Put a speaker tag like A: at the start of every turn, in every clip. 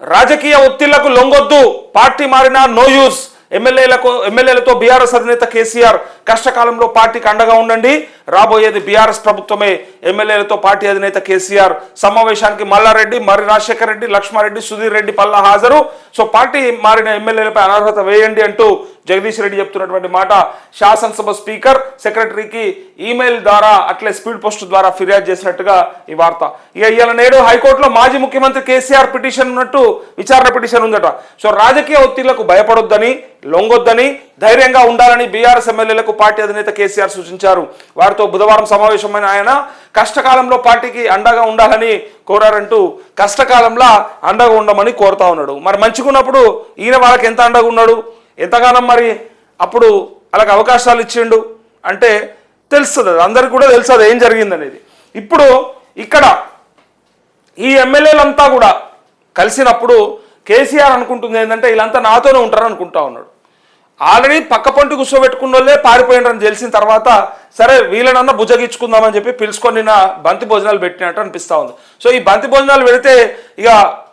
A: రాజకీయ ఒత్తిళ్ళకు లొంగొద్దు. పార్టీ మారినా నో యూస్ ఎమ్మెల్యేలకు ఎమ్మెల్యేలతో బీఆర్ఎస్ అధినేత కేసీఆర్ కష్టకాలంలో పార్టీకి అండగా ఉండండి. రాబోయేది బీఆర్ఎస్ ప్రభుత్వమే. ఎమ్మెల్యేలతో పార్టీ అధినేత కేసీఆర్. సమావేశానికి మల్లారెడ్డి మర్రి రాజశేఖర రెడ్డి లక్ష్మారెడ్డి సుధీర్ రెడ్డి పల్లా హాజరు. సో పార్టీ మారిన ఎమ్మెల్యేలపై అనర్హత వేయండి అంటూ జగదీష్ రెడ్డి చెప్తున్నటువంటి మాట. శాసనసభ స్పీకర్ సెక్రటరీకి ఈమెయిల్ ద్వారా అట్లే స్పీడ్ పోస్ట్ ద్వారా ఫిర్యాదు చేసినట్టుగా ఈ వార్త. ఇక ఇవాళ నేడు హైకోర్టులో మాజీ ముఖ్యమంత్రి కేసీఆర్ పిటిషన్ ఉన్నట్టు విచారణ పిటిషన్ ఉందట. సో రాజకీయ ఒత్తిళ్ళకు భయపడొద్దని లొంగొద్దని ధైర్యంగా ఉండాలని బీఆర్ఎస్ ఎమ్మెల్యేలకు పార్టీ అధినేత కేసీఆర్ సూచించారు. వారితో బుధవారం సమావేశమైన ఆయన కష్టకాలంలో పార్టీకి అండగా ఉండాలని కోరారంటూ కష్టకాలంలో అండగా ఉండమని కోరుతా ఉన్నాడు. మరి మంచిగా ఉన్నప్పుడు ఈయన వాళ్ళకి ఎంత అండగా ఉన్నాడు? ఎంతగానం మరి అప్పుడు వాళ్ళకి అవకాశాలు ఇచ్చిండు? అంటే తెలుస్తుంది అది. అందరికి కూడా తెలుస్తుంది ఏం జరిగిందనేది. ఇప్పుడు ఇక్కడ ఈ ఎమ్మెల్యేలంతా కూడా కలిసినప్పుడు కేసీఆర్ అనుకుంటుంది ఏంటంటే వీళ్ళంతా నాతోనే ఉంటారు అనుకుంటా ఉన్నాడు ఆల్రెడీ పక్క పొంటి కూర్చోబెట్టుకున్న వాళ్ళే పారిపోయినారని తెలిసిన తర్వాత సరే వీళ్ళనన్నా బుజగించుకుందామని చెప్పి పిలుచుకొని నిన్న బంతి భోజనాలు పెట్టినట్టు అనిపిస్తూ ఉంది. సో ఈ బంతి భోజనాలు పెడితే ఇక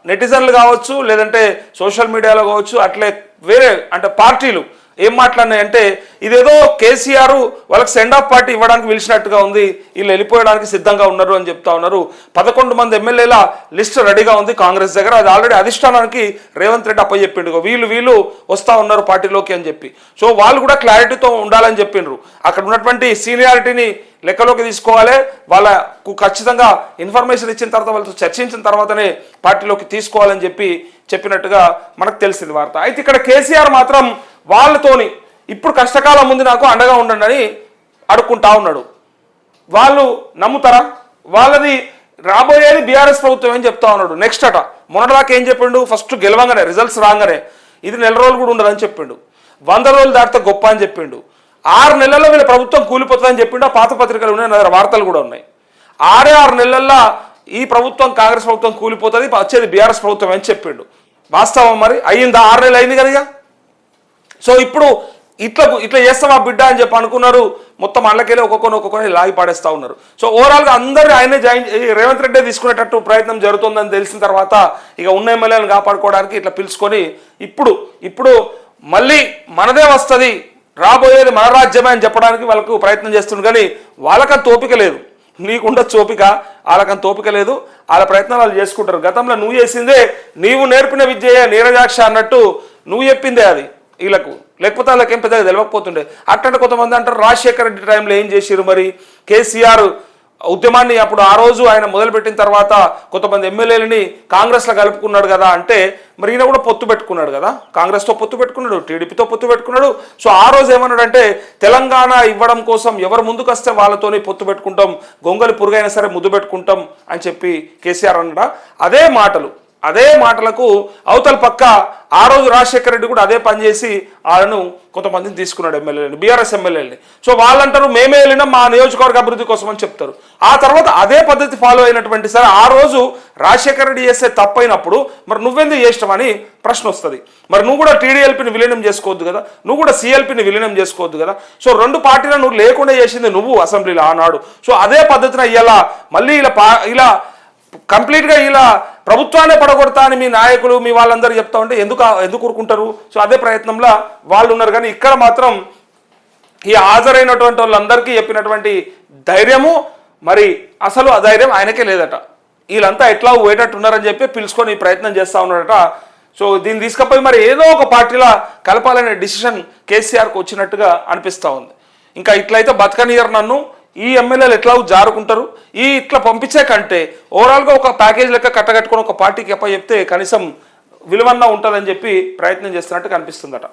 A: నెటిజన్లు కావచ్చు లేదంటే సోషల్ మీడియాలో కావచ్చు అట్లే వేరే అంటే పార్టీలు ఏం మాట్లాడినాయి అంటే ఇదేదో కేసీఆర్ వాళ్ళకి సెండ్ ఆఫ్ పార్టీ ఇవ్వడానికి పిలిచినట్టుగా ఉంది వీళ్ళు వెళ్ళిపోయడానికి సిద్ధంగా ఉన్నారు అని చెప్తా ఉన్నారు. పదకొండు మంది ఎమ్మెల్యేల లిస్ట్ రెడీగా ఉంది కాంగ్రెస్ దగ్గర. అది ఆల్రెడీ అధిష్టానానికి రేవంత్ రెడ్డి అప్పచెప్పిండు వీళ్ళు వీళ్ళు వస్తూ ఉన్నారు పార్టీలోకి అని చెప్పి. సో వాళ్ళు కూడా క్లారిటీతో ఉండాలని చెప్పిండ్రు అక్కడ ఉన్నటువంటి సీనియారిటీని లెక్కలోకి తీసుకోవాలి. వాళ్ళకు ఖచ్చితంగా ఇన్ఫర్మేషన్ ఇచ్చిన తర్వాత వాళ్ళతో చర్చించిన తర్వాతనే పార్టీలోకి తీసుకోవాలని చెప్పి చెప్పినట్టుగా మనకు తెలిసింది వార్త. అయితే ఇక్కడ కేసీఆర్ మాత్రం వాళ్ళతోని ఇప్పుడు కష్టకాలం ఉంది నాకు అండగా ఉండండి అని అడుక్కుంటా ఉన్నాడు. వాళ్ళు నమ్ముతారా? వాళ్ళది రాబోయేది బీఆర్ఎస్ ప్రభుత్వం ఏం చెప్తా ఉన్నాడు? నెక్స్ట్ అట. మొన్నటిదాకా ఏం చెప్పిండు? ఫస్ట్ గెలవంగానే రిజల్ట్స్ రాగానే. ఇది నెల రోజులు కూడా ఉండదని చెప్పిండు. వంద రోజులు దాటితే గొప్ప అని చెప్పిండు. ఆరు నెలల్లో వీళ్ళ ప్రభుత్వం కూలిపోతుందని చెప్పిండు. ఆ పాత పత్రికలు ఉన్నాయి నా వార్తలు కూడా ఉన్నాయి. ఆరే ఆరు నెలల్లో ఈ ప్రభుత్వం కాంగ్రెస్ ప్రభుత్వం కూలిపోతుంది వచ్చేది బీఆర్ఎస్ ప్రభుత్వం అని చెప్పిండు. వాస్తవం మరి? అయ్యిందా? ఆరు నెలలు అయింది కదా ఇక? సో ఇప్పుడు ఇట్లా ఇట్లా చేస్తాం ఆ బిడ్డ అని చెప్పి అనుకున్నారు. మొత్తం అళ్ళకెళ్ళి ఒక్కొక్కరు ఒక్కొక్కరిని లాగి పాడేస్తా ఉన్నారు. సో ఓవరాల్గా అందరూ ఆయనే జాయిన్ రేవంత్ రెడ్డి తీసుకునేటట్టు ప్రయత్నం జరుగుతుందని తెలిసిన తర్వాత ఇక ఉన్న ఎమ్మెల్యేలను కాపాడుకోవడానికి ఇట్లా పిలుచుకొని ఇప్పుడు ఇప్పుడు మళ్ళీ మనదే వస్తుంది. రాబోయేది మన రాజ్యమే అని చెప్పడానికి వాళ్ళకు ప్రయత్నం చేస్తుంది కానీ వాళ్ళకంత తోపిక లేదు. నీకుండ చోపిక వాళ్ళకంత తోపిక లేదు. వాళ్ళ ప్రయత్నాలు వాళ్ళు చేసుకుంటారు. గతంలో నువ్వు చేసిందే నీవు నేర్పిన విద్యయే నీరజాక్ష అన్నట్టు నువ్వు చెప్పిందే అది. వీళ్ళకు. లేకపోతే వాళ్ళకి ఏం పెద్దగా తెలియకపోతుండే అట్టంటే కొంతమంది అంటారు రాజశేఖర రెడ్డి టైంలో ఏం చేసిరు మరి? కేసీఆర్ ఉద్యమాన్ని అప్పుడు ఆ రోజు ఆయన మొదలుపెట్టిన తర్వాత కొంతమంది ఎమ్మెల్యేలని కాంగ్రెస్లో కలుపుకున్నాడు కదా అంటే మరి ఈయన కూడా పొత్తు పెట్టుకున్నాడు కదా? కాంగ్రెస్తో పొత్తు పెట్టుకున్నాడు టీడీపీతో పొత్తు పెట్టుకున్నాడు. సో ఆ రోజు ఏమన్నాడంటే తెలంగాణ ఇవ్వడం కోసం ఎవరు ముందుకు వస్తే పొత్తు పెట్టుకుంటాం గొంగలి పురుగైనా సరే ముద్దు పెట్టుకుంటాం అని చెప్పి కేసీఆర్ అన్నాడా? అదే మాటలు. అదే మాటలకు అవతల పక్క ఆ రోజు రాజశేఖర రెడ్డి కూడా అదే పని చేసి వాళ్ళను కొంతమందిని తీసుకున్నాడు ఎమ్మెల్యేని బీఆర్ఎస్ ఎమ్మెల్యేని సో వాళ్ళంటారు మేమే వెళ్ళినా మా నియోజకవర్గ అభివృద్ధి కోసం అని చెప్తారు. ఆ తర్వాత అదే పద్ధతి ఫాలో అయినటువంటి సరే ఆ రోజు రాజశేఖర రెడ్డి చేస్తే తప్పైనప్పుడు మరి నువ్వెందుకు చేసినావని ప్రశ్న వస్తుంది. మరి నువ్వు కూడా టీడీఎల్పీని విలీనం చేసుకోవద్దు కదా నువ్వు కూడా సిఎల్పీని విలీనం చేసుకోవద్దు కదా. సో రెండు పార్టీలను నువ్వు లేకుండా చేసింది నువ్వు అసెంబ్లీలో ఆనాడు. సో అదే పద్ధతిన ఇలా మళ్ళీ ఇలా పా ఇలా కంప్లీట్గా ఇలా ప్రభుత్వాన్ని పడగొడతా అని మీ నాయకులు మీ వాళ్ళందరూ చెప్తా ఉంటే ఎందుకు ఎందుకు ఊరుకుంటారు? సో అదే ప్రయత్నంలో వాళ్ళు ఉన్నారు. కానీ ఇక్కడ మాత్రం ఈ హాజరైనటువంటి వాళ్ళందరికీ చెప్పినటువంటి ధైర్యము మరి అసలు ఆ ధైర్యం ఆయనకే లేదట. వీళ్ళంతా ఎట్లా పోయేటట్టు ఉన్నారని చెప్పి పిలుచుకొని ప్రయత్నం చేస్తూ ఉన్నాడట సో దీన్ని తీసుకపోయి మరి ఏదో ఒక పార్టీలా కలపాలనే డిసిషన్ కేసీఆర్కి వచ్చినట్టుగా అనిపిస్తూ ఉంది. ఇంకా ఇట్లయితే బతకనియర్ నన్ను. ఈ ఎమ్మెల్యేలు ఎట్లా జారుకుంటారు? ఈ ఇట్లా పంపించే కంటే ఓవరాల్గా ఒక ప్యాకేజ్ లెక్క కట్టగట్టుకొని ఒక పార్టీకి ఎప్ప చెప్తే కనీసం విలువన్నా ఉంటుందని చెప్పి ప్రయత్నం చేస్తున్నట్టు కనిపిస్తుందట